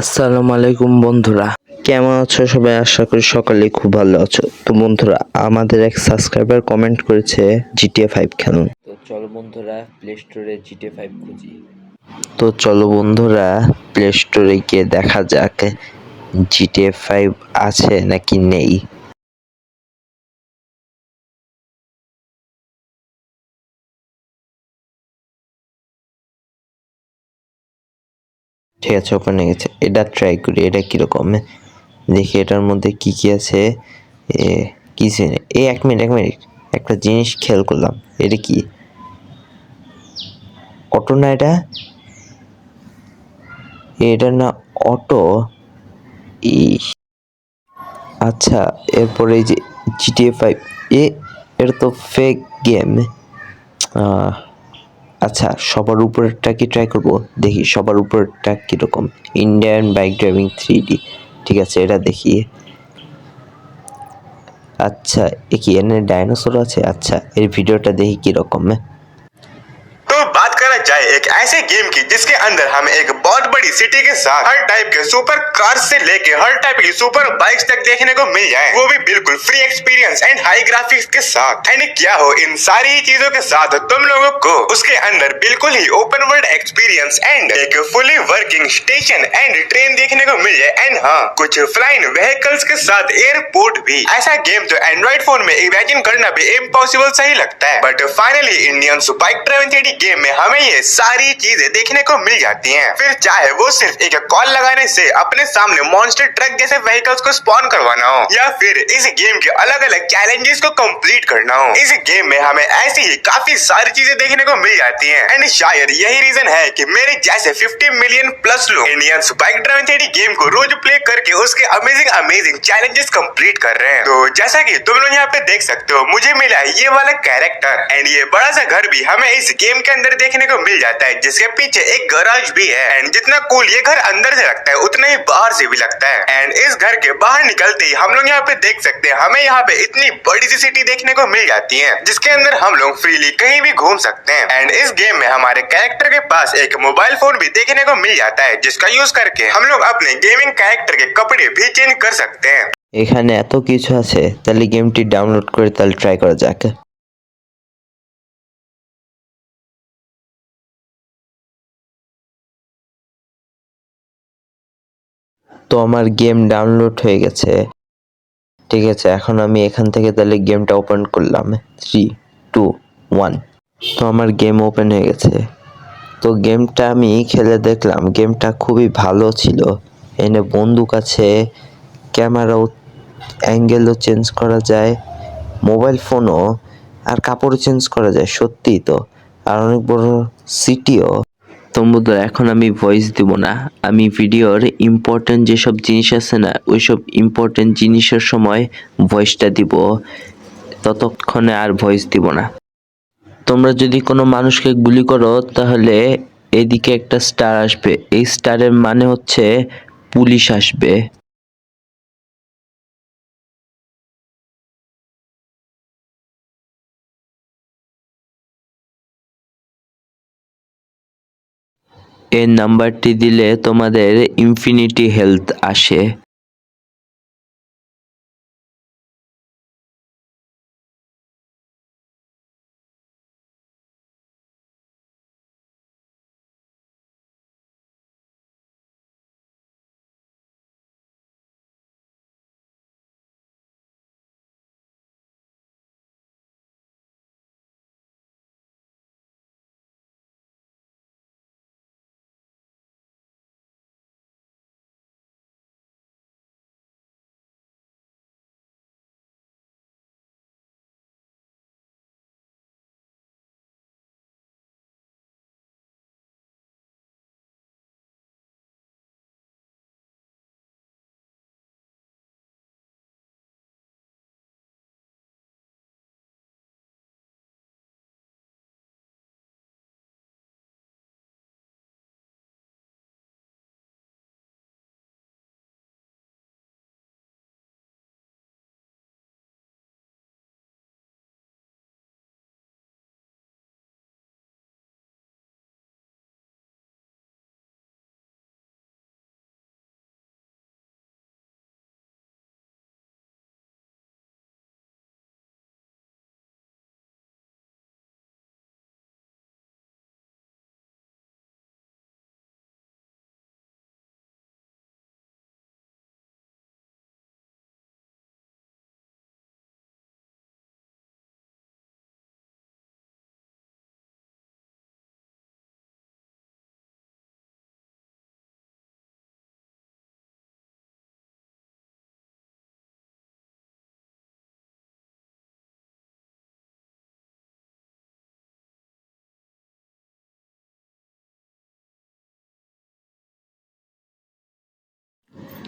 আসসালামু আলাইকুম বন্ধুরা। কেমন আছো সবাই? আশা করি সকালে খুব ভালো আছো। তো বন্ধুরা আমাদের এক সাবস্ক্রাইবার কমেন্ট করেছে জিটিএ ফাইভ খেলুন। তো চলো বন্ধুরা প্লে স্টোরে জিটিএ ফাইভ খুঁজি। তো চলো বন্ধুরা প্লে স্টোরে গিয়ে দেখা যাক জিটিএ ফাইভ আছে নাকি নেই। ঠিক আছে, ওপেন হয়ে গেছে। এটা ট্রাই করি, এটা কীরকম? দেখি এটার মধ্যে কি কি আছে। এ, কি এ, এক মিনিট এক মিনিট একটা জিনিস খেয়াল করলাম। এটা কি? অটো না এটা? এটা না অটো? ইস। আচ্ছা এরপরে এই যে জিটিএ ফাইভ এ, এটা তো ফেক গেম আচ্ছা সবার উপরেরটা কি ট্রাই করব? দেখি, সবার উপরেরটা কীরকম? Indian bike driving three D ঠিক আছে, এটা দেখি। আচ্ছা এ কি, এনে ডাইনোসর আছে? আচ্ছা এর ভিডিওটা দেখি কীরকম হ্যাঁ? एक ऐसे गेम की जिसके अंदर हमें एक बहुत बड़ी सिटी के साथ हर टाइप के सुपर कार से लेके हर टाइप की सुपर बाइक्स तक देखने को मिल जाए। वो भी बिल्कुल free experience and high graphics के साथ। एंड क्या हो, इन सारी चीज़ों के साथ तुम लोगों को उसके अंदर बिल्कुल ही ओपन वर्ल्ड एक्सपीरियंस एंड एक fully working station and train देखने को मिल जाए। एंड हाँ कुछ फ्लाइंग व्हीकल्स के साथ एयरपोर्ट भी। ऐसा गेम तो एंड्रॉइड फ़ोन में इमेजिन करना भी इम्पॉसिबल सही लगता है। But finally Indian bike driving three game में हमें ये सारी चीज़ें देखने को मिल जाती हैं। फिर चाहे वो सिर्फ़ एक कॉल लगाने से अपने सामने मॉन्स्टर ट्रक जैसे व्हीकल्स को स्पॉन करवाना हो, या फिर इस गेम के अलग अलग चैलेंजेस को कंप्लीट करना हो। इस गेम में हमें ऐसी ही काफ़ी सारी चीज़ें देखने को मिल जाती है। एंड शायद यही रीजन है की मेरे जैसे 50 मिलियन प्लस लोग Indian bike driving three game को रोज प्ले करके उसके अमेजिंग अमेजिंग चैलेंजेस कंप्लीट कर रहे हैं। तो जैसा की तुम लोग यहाँ पे देख सकते हो, मुझे मिला ये वाला कैरेक्टर एंड ये बड़ा सा घर भी हमें इस गेम के अंदर देखने को मिल जाता है जिसके पीछे एक गराज भी है एंड जितना कूल ये घर अंदर से लगता है उतना ही बाहर से भी लगता है एंड इस घर के बाहर निकलते ही हम लोग यहाँ पे देख सकते हैं हमें यहाँ पे इतनी बड़ी सी सिटी देखने को मिल जाती है जिसके अंदर हम लोग फ्रीली कहीं भी घूम सकते हैं एंड इस गेम में हमारे कैरेक्टर के पास एक मोबाइल फोन भी देखने को मिल जाता है जिसका यूज करके हम लोग अपने गेमिंग कैरेक्टर के कपड़े भी चेंज कर सकते हैं এখানে এত কিছু আছে তাহলে গেমটি ডাউনলোড করে তাহলে ট্রাই করা যাক তো আমার গেম ডাউনলোড হয়ে গেছে। ঠিক আছে, এখন আমি এখান থেকে তাহলে গেমটা ওপেন করলাম। থ্রি টু ওয়ান তো আমার গেম ওপেন হয়ে গেছে। তো গেমটা আমি খেলে দেখলাম, গেমটা খুবই ভালো ছিল। এনে বন্দুক আছে, ক্যামেরাও, অ্যাঙ্গেলও চেঞ্জ করা যায়, মোবাইল ফোনও, আর কাপড়ও চেঞ্জ করা যায়, সত্যিই তো। আর অনেক বড় সিটিও। তো বন্ধুরা এখন আমি ভয়েস দেব না। আমি ভিডিওর ইম্পর্টেন্ট যেসব জিনিস আছে না ওই সব ইম্পর্টেন্ট জিনিসের সময় ভয়েসটা দিব। ততক্ষণে আর ভয়েস দিব না। তোমরা যদি কোনো মানুষকে গুলি করো, তাহলে এদিকে একটা স্টার আসবে। এই স্টারের মানে হচ্ছে পুলিশ আসবে। এই নাম্বারটি দিলে তোমাদের ইনফিনিটি হেলথ আসে।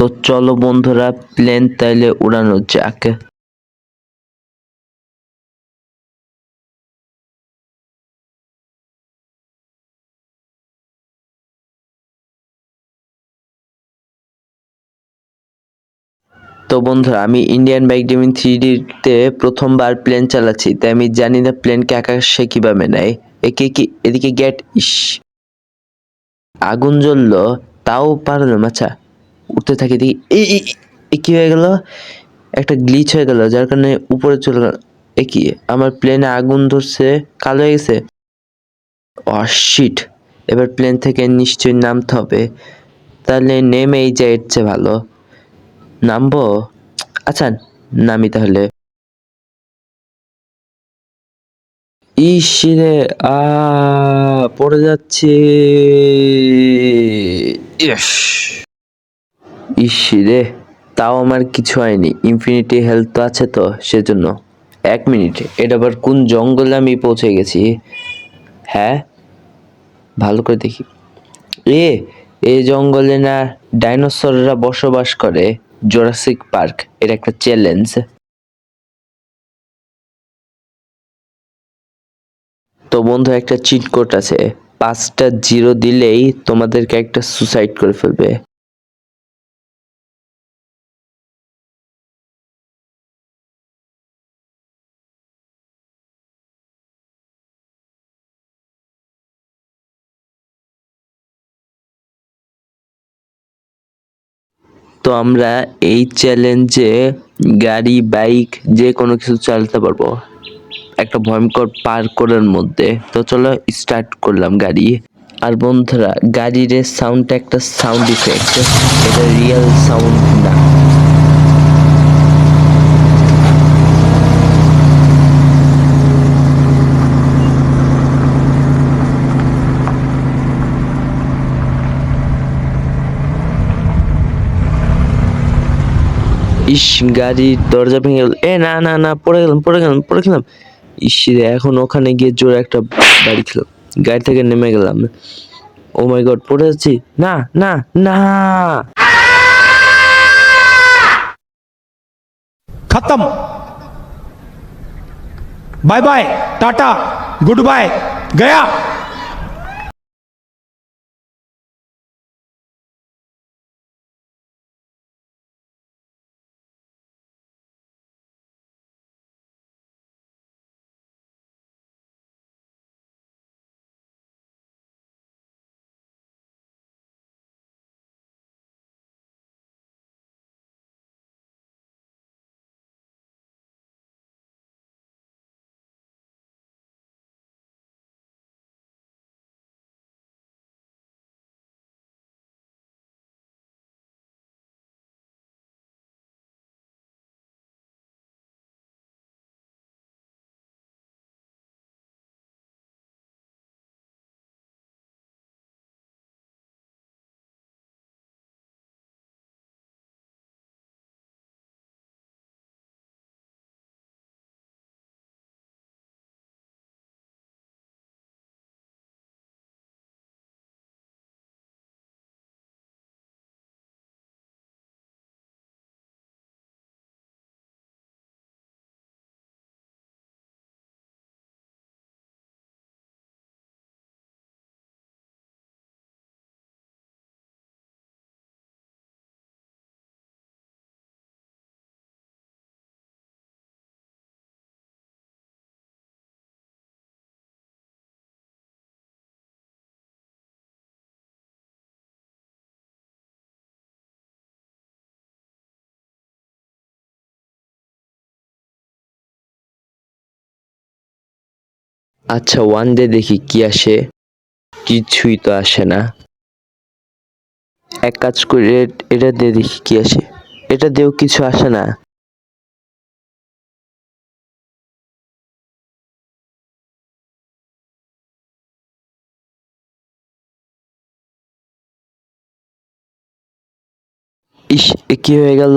তো চলো বন্ধুরা প্লেন তাইলে উড়ানো যাক। তো বন্ধুরা, আমি ইন্ডিয়ান বাইক গেমিং থ্রি তে প্রথমবার প্লেন চালাচ্ছি, তাই আমি জানি না প্লেনকে আকাশে কীভাবে নেয়। একে কি, এদিকে গেট, ইস। আগুন জ্বললো, তাও পারলাম আচ্ছা। উঠতে থাকি দেখি এই এই, এই হয়ে গেল? একটা গ্লিচ হয়ে গেল যার কারণে উপরে চলে গেল। এ কি? আমার প্লেনে আগুন ধরছে কালো হয়ে গেছে? অশিট এবার প্লেন থেকে নিশ্চয়ই নামতে হবে। তাহলে নেমেই যায় এর চেয়ে ভালো। নামবো? আচ্ছা নামি তাহলে। ইস রে আ পড়ে যাচ্ছে। ইস! ইস রে, তাও আমার কিছু হয়নি। ইনফিনিটি হেলথ তো আছে তো, সেজন্য। এক মিনিট এটা আবার কোন জঙ্গলে আমি পৌঁছে গেছি? হ্যাঁ? ভালো করে দেখি। এ এই জঙ্গলে না ডাইনোসররা বসবাস করে? জোরাসিক পার্ক এটা একটা চ্যালেঞ্জ তো বন্ধু, একটা চিট কোড আছে। পাঁচটা জিরো দিলেই তোমাদেরকে একটা সুসাইড করে ফেলবে। তো আমরা এই চ্যালেঞ্জে গাড়ি বাইক যে কোনো কিছু চালাতে পারব। একটা ভয়ঙ্কর পার্করের মধ্যে। তো চলো স্টার্ট করলাম গাড়ি। আর বন্ধুরা, গাড়ির সাউন্ডটা একটা সাউন্ড ইফেক্ট এটা রিয়েল সাউন্ড না। ইস গাড়ির দরজা ভেঙে গেল। এ, না না না, পড়ে গেলাম পড়ে গেলাম পড়ে গেলাম। ইস এখন ওখানে গিয়ে জোরে একটা বাড়ি খেলাম। গাড়ি থেকে নেমে গেলাম। ও মাই গড, পড়ে যাচ্ছি? না না না। খতম। Bye bye, tata, good bye, Gaya. আচ্ছা ওয়ান ডে দেখি কি আসে। কিছুই তো আসে না। এক কাজ করে এটা দিয়ে দেখি কি আসে। এটা দিয়েও কিছু আসে না। ইস কি হয়ে গেল?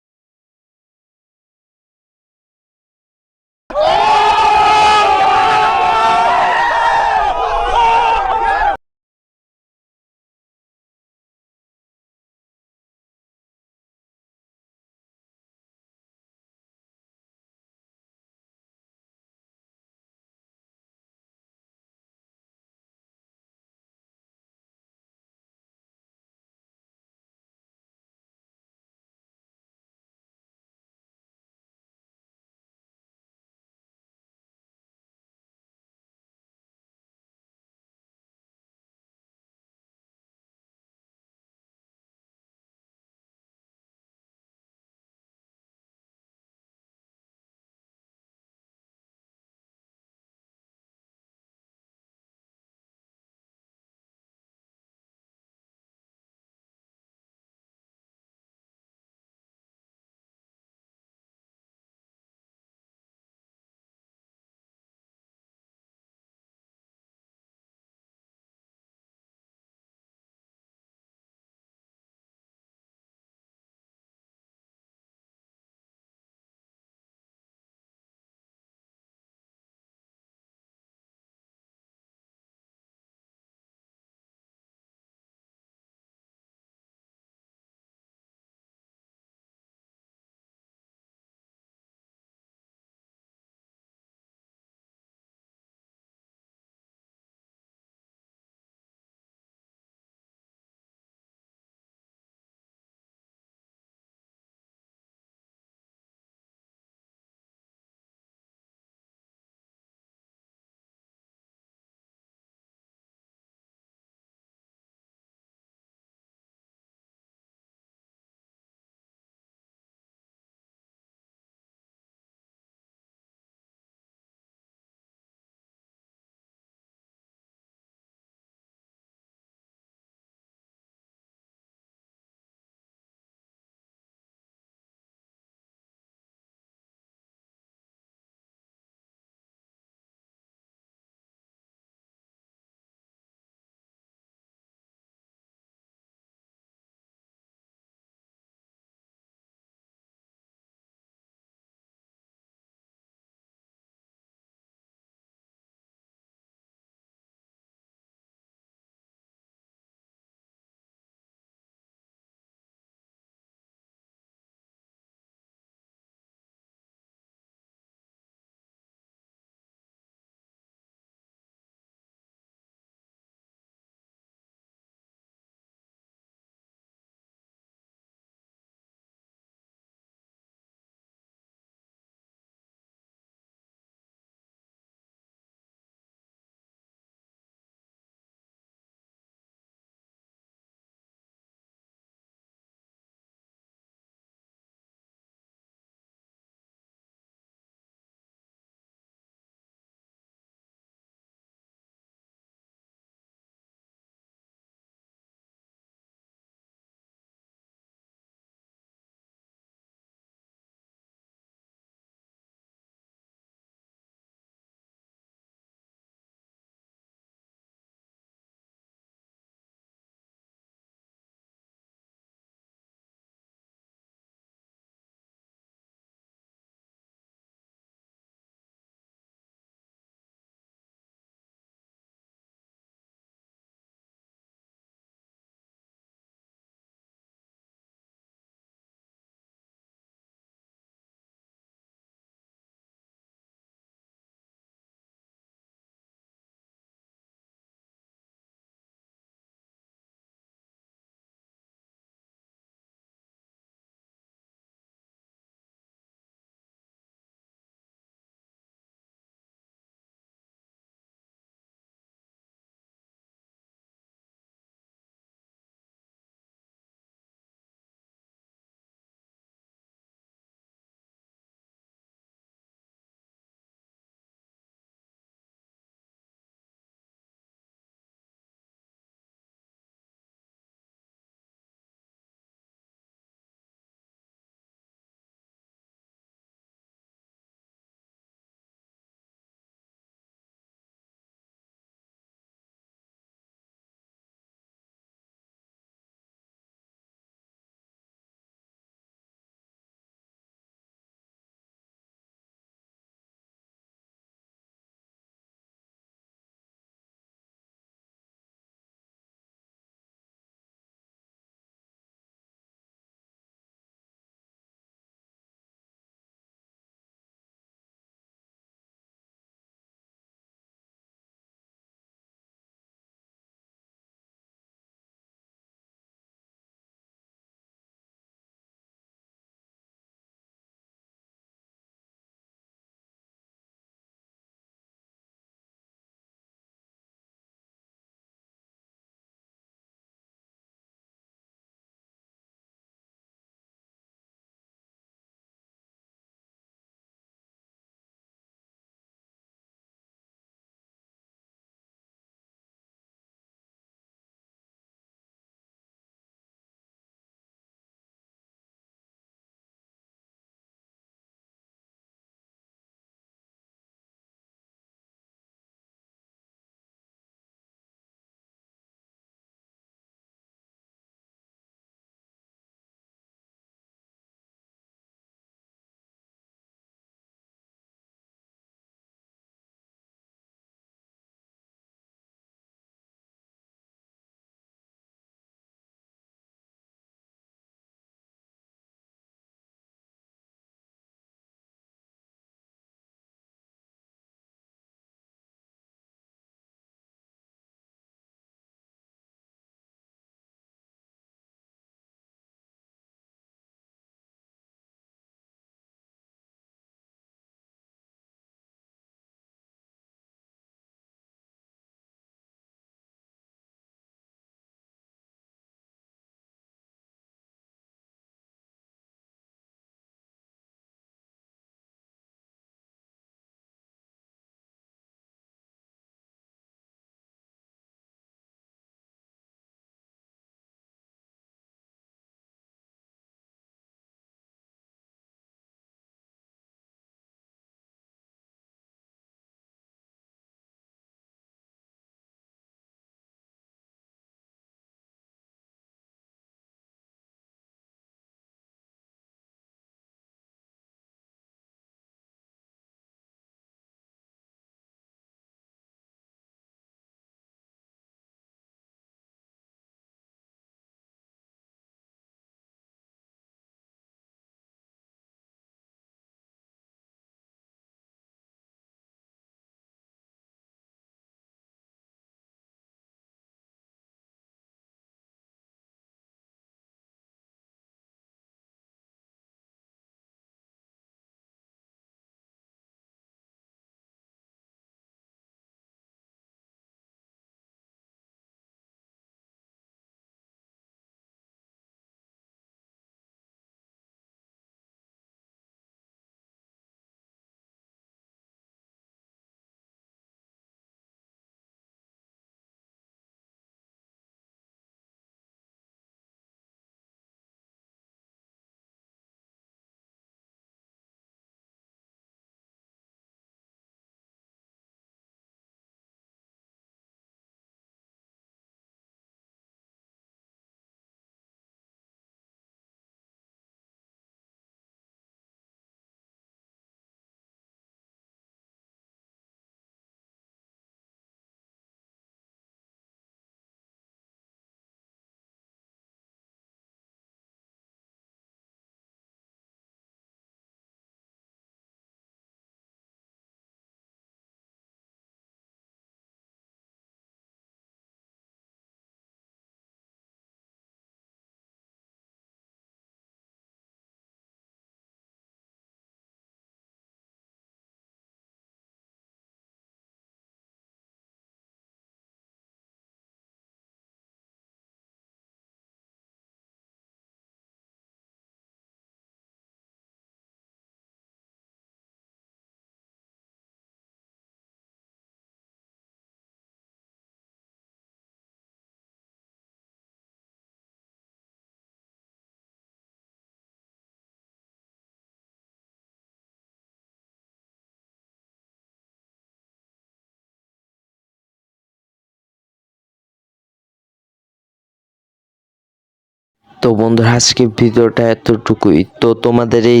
তো বন্ধুরা আজকে ভিডিওটা এতটুকুই। তো তোমাদের এই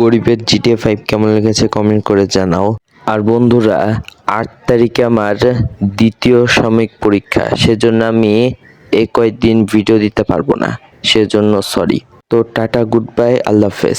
গরিবের জিটিএ ফাইভ কেমন লেগেছে কমেন্ট করে জানাও। আর বন্ধুরা, আট তারিখে আমার দ্বিতীয় সাময়িক পরীক্ষা, সেজন্য আমি এই কয়েকদিন ভিডিও দিতে পারব না, সেজন্য সরি তো টাটা গুড বাই আল্লাহ হাফেজ।